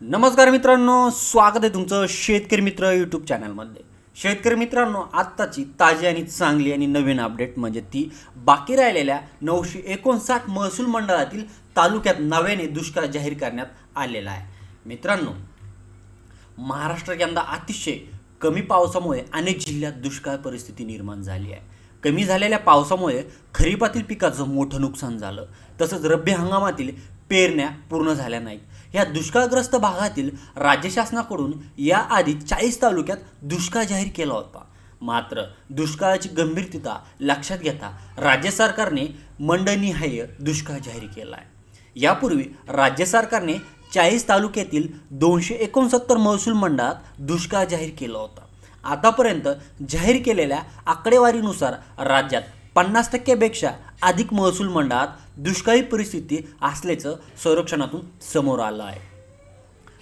नमस्कार मित्रांनो स्वागत आहे तुमचं शेतकरी मित्र यूट्यूब चॅनलमध्ये शेतकरी मित्रांनो आत्ताची ताजी आणि चांगली आणि नवीन अपडेट म्हणजे ती बाकी राहिलेल्या नऊशे एकोणसाठ महसूल मंडळातील तालुक्यात नव्याने दुष्काळ जाहीर करण्यात आलेला आहे. मित्रांनो महाराष्ट्रात यंदा अतिशय कमी पावसामुळे अनेक जिल्ह्यात दुष्काळ परिस्थिती निर्माण झाली आहे. कमी झालेल्या पावसामुळे खरीपातील पिकाचं मोठं नुकसान झालं. तसंच रब्बी हंगामातील पेरण्या पूर्ण झाल्या नाहीत. या दुष्काळग्रस्त भागातील राज्य शासनाकडून याआधी चाळीस तालुक्यात दुष्काळ जाहीर केला होता. मात्र दुष्काळाची गंभीरता लक्षात घेता राज्य सरकारने मंडनिहाय दुष्काळ जाहीर केला आहे यापूर्वी राज्य सरकारने चाळीस तालुक्यातील दोनशे एकोणसत्तर महसूल मंडळात दुष्काळ जाहीर केला होता. आतापर्यंत जाहीर केलेल्या आकडेवारीनुसार राज्यात पन्नास टक्क्यापेक्षा अधिक महसूल मंडळात दुष्काळी परिस्थिती असल्याचं संरक्षणातून समोर आलं आहे.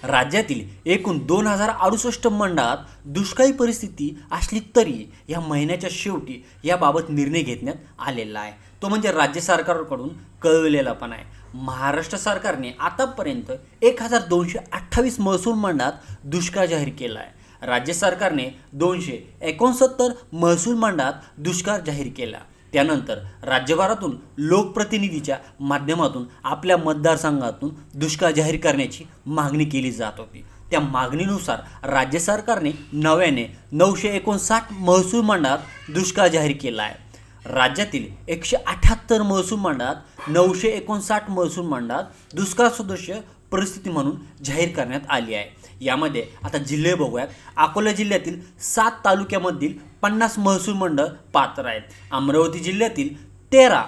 राज्यातील एकूण दोन हजार अडुसष्ट मंडळात दुष्काळी परिस्थिती असली तरी या महिन्याच्या शेवटी याबाबत निर्णय घेण्यात आलेला आहे. तो म्हणजे राज्य सरकारकडून कळवलेला पण आहे. महाराष्ट्र सरकारने आतापर्यंत एक हजार दोनशे अठ्ठावीस महसूल मंडळात दुष्काळ जाहीर केला आहे. राज्य सरकारने दोनशे एकोणसत्तर महसूल मंडळात दुष्काळ जाहीर केला. त्यानंतर राज्यभरातून लोकप्रतिनिधीच्या माध्यमातून आपल्या मतदारसंघातून दुष्काळ जाहीर करण्याची मागणी केली जात होती. त्या मागणीनुसार राज्य सरकारने नव्याने नऊशे एकोणसाठ महसूल मंडळात दुष्काळ जाहीर केला आहे. राज्यातील एकशे अठ्याहत्तर महसूल मंडळात नऊशे एकोणसाठ महसूल मंडळात दुष्काळ सदस्य परिस्थिती म्हणून जाहीर करण्यात आली आहे. यामध्ये आता जिल्हे बघूयात. अकोला जिल्ह्यातील सात तालुक्यामधील पन्नास महसूल मंडळ पात्र आहेत. अमरावती जिल्ह्यातील तेरा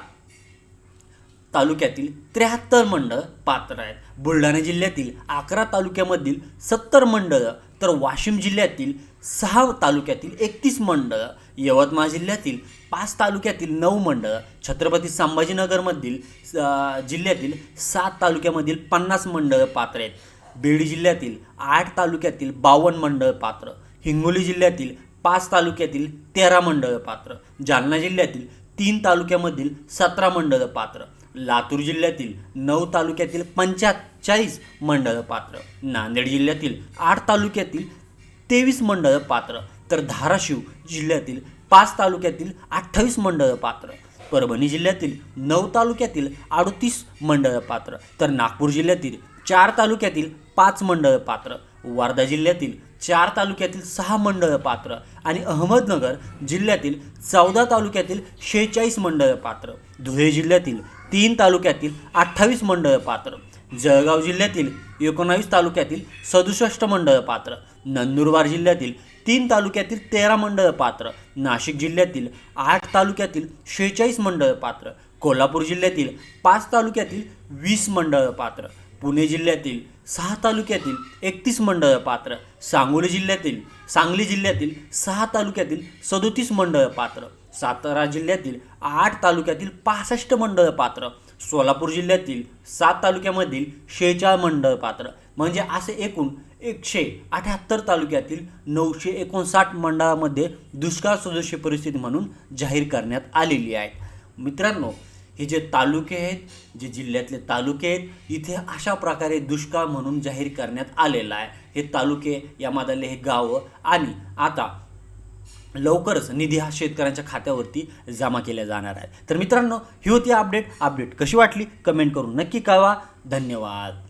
तालुक्यातील त्र्याहत्तर मंडळ पात्र आहेत. बुलढाणा जिल्ह्यातील अकरा तालुक्यामधील सत्तर मंडळं तर वाशिम जिल्ह्यातील सहा तालुक्यातील एकतीस मंडळं यवतमाळ जिल्ह्यातील पाच तालुक्यातील नऊ मंडळं छत्रपती संभाजीनगरमधील जिल्ह्यातील सात तालुक्यामधील पन्नास मंडळं पात्र आहेत. बीड जिल्ह्यातील आठ तालुक्यातील बावन्न मंडळ पात्र. हिंगोली जिल्ह्यातील पाच तालुक्यातील तेरा मंडळं पात्र. जालना जिल्ह्यातील तीन तालुक्यामधील सतरा मंडळं पात्र. लातूर जिल्ह्यातील नऊ तालुक्यातील पंचेचाळीस मंडळं पात्र. नांदेड जिल्ह्यातील आठ तालुक्यातील तेवीस मंडळं पात्र. तर धाराशिव जिल्ह्यातील पाच तालुक्यातील अठ्ठावीस मंडळं पात्र. परभणी जिल्ह्यातील नऊ तालुक्यातील अडतीस मंडळं पात्र. तर नागपूर जिल्ह्यातील चार तालुक्यातील पाच मंडळं पात्र. वर्धा जिल्ह्यातील चार तालुक्यातील सहा मंडळं पात्र आणि अहमदनगर जिल्ह्यातील चौदा तालुक्यातील शेहेचाळीस मंडळं पात्र. धुळे जिल्ह्यातील तीन तालुक्यातील अठ्ठावीस मंडळं पात्र. जळगाव जिल्ह्यातील एकोणावीस तालुक्यातील सदुसष्ट मंडळं पात्र. नंदुरबार जिल्ह्यातील तीन तालुक्यातील तेरा मंडळं पात्र. नाशिक जिल्ह्यातील आठ तालुक्यातील शेहेचाळीस मंडळं पात्र. कोल्हापूर जिल्ह्यातील पाच तालुक्यातील वीस मंडळं पात्र. पुणे जिल्ह्यातील सहा तालुक्यातील एकतीस मंडळं पात्र सांगोली जिल्ह्यातील सांगली जिल्ह्यातील सहा तालुक्यातील सदोतीस मंडळं पात्र सातारा जिल्ह्यातील आठ तालुक्यातील पासष्ट मंडळं पात्र सोलापूर जिल्ह्यातील सात तालुक्यामधील शेहेचाळ मंडळ पात्र. म्हणजे असे एकूण एकशे अठ्याहत्तर तालुक्यातील नऊशे एकोणसाठ मंडळामध्ये दुष्काळ सदस्य परिस्थिती म्हणून जाहीर करण्यात आलेली आहे. मित्रांनो हे जे तालुके आहेत जे जिल्ह्यातले तालुके आहेत इथे अशा प्रकारे दुष्काळ म्हणून जाहीर करण्यात आलेला आहे. हे तालुके यामधले हे गावं आणि आता लवकरच निधी हा शेतकऱ्यांच्या खात्यावरती जमा केल्या जाणार आहे तर मित्रांनो ही होती अपडेट अपडेट कशी वाटली? कमेंट करून नक्की कळवा. धन्यवाद.